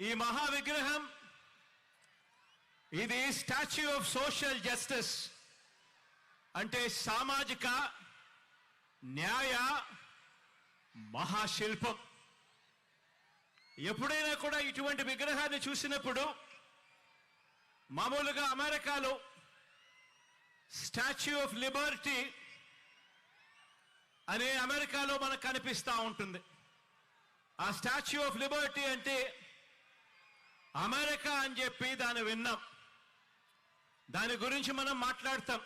ఈ మహా విగ్రహం ఇది స్టాచ్యూ ఆఫ్ సోషల్ జస్టిస్ అంటే సామాజిక న్యాయ మహాశిల్పం. ఎప్పుడైనా కూడా ఇటువంటి విగ్రహాన్ని చూసినప్పుడు మామూలుగా అమెరికాలో స్టాచ్యూ ఆఫ్ లిబర్టీ అనే అమెరికాలో మనకు కనిపిస్తూ ఉంటుంది. ఆ స్టాచ్యూ ఆఫ్ లిబర్టీ అంటే అమెరికా అని చెప్పి దాన్ని విన్నాం. దాని గురించి మనం మాట్లాడతాం.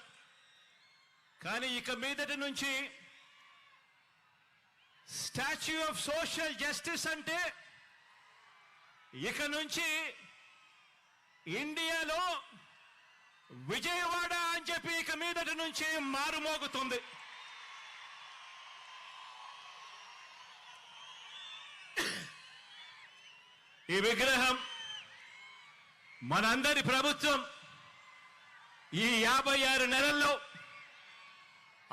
కానీ ఇక మీదటి నుంచి స్టాచ్యూ ఆఫ్ సోషల్ జస్టిస్ అంటే ఇక నుంచి ఇండియాలో విజయవాడ అని చెప్పి ఇక మీదటి నుంచి మారుమోగుతుంది. ఈ విగ్రహం మనందరి ప్రభుత్వం ఈ యాభై ఆరు నెలల్లో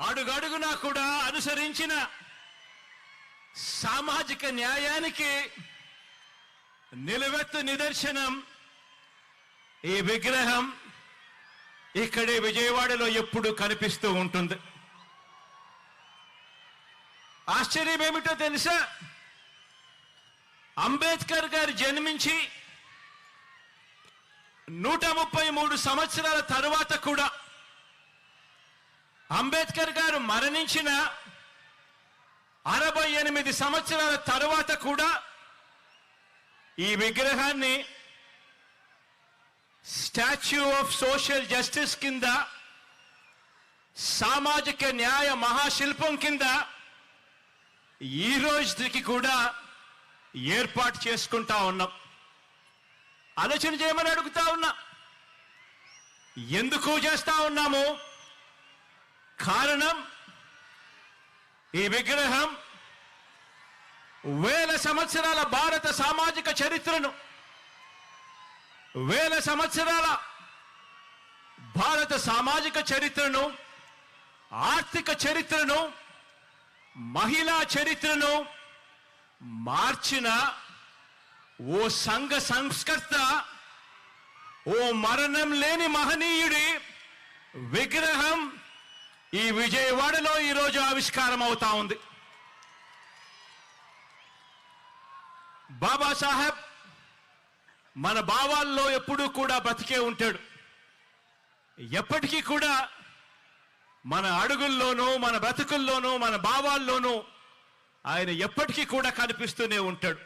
అడుగడుగునా కూడా అనుసరించిన సామాజిక న్యాయానికి నిలువెత్తు నిదర్శనం ఈ విగ్రహం ఇక్కడే విజయవాడలో ఎప్పుడు కనిపిస్తూ ఉంటుంది. ఆశ్చర్యం ఏమిటో తెలుసా? అంబేద్కర్ గారు జన్మించి నూట ముప్పై మూడు సంవత్సరాల తరువాత కూడా అంబేద్కర్ గారు మరణించిన అరవై ఎనిమిది సంవత్సరాల తరువాత కూడా ఈ విగ్రహాన్ని స్టాచ్యూ ఆఫ్ సోషల్ జస్టిస్ కింద సామాజిక న్యాయ మహాశిల్పం కింద ఈ రోజుకి కూడా ఏర్పాటు చేసుకుంటా ఉన్నాం. ఆలోచన చేయమని అడుగుతా ఉన్నా. ఎందుకు చేస్తా ఉన్నాము? కారణం ఈ విగ్రహం వేల సంవత్సరాల భారత సామాజిక చరిత్రను వేల సంవత్సరాల భారత సామాజిక చరిత్రను ఆర్థిక చరిత్రను మహిళా చరిత్రను మార్చిన ఓ సంఘ సంస్కర్త ఓ మరణం లేని మహనీయుడి విగ్రహం ఈ విజయవాడలో ఈరోజు ఆవిష్కారం అవుతా ఉంది బాబాసాహెబ్ మన భావాల్లో ఎప్పుడూ కూడా బతికే ఉంటాడు. ఎప్పటికీ కూడా మన అడుగుల్లోనూ మన బ్రతుకుల్లోనూ మన భావాల్లోనూ ఆయన ఎప్పటికీ కూడా కనిపిస్తూనే ఉంటాడు.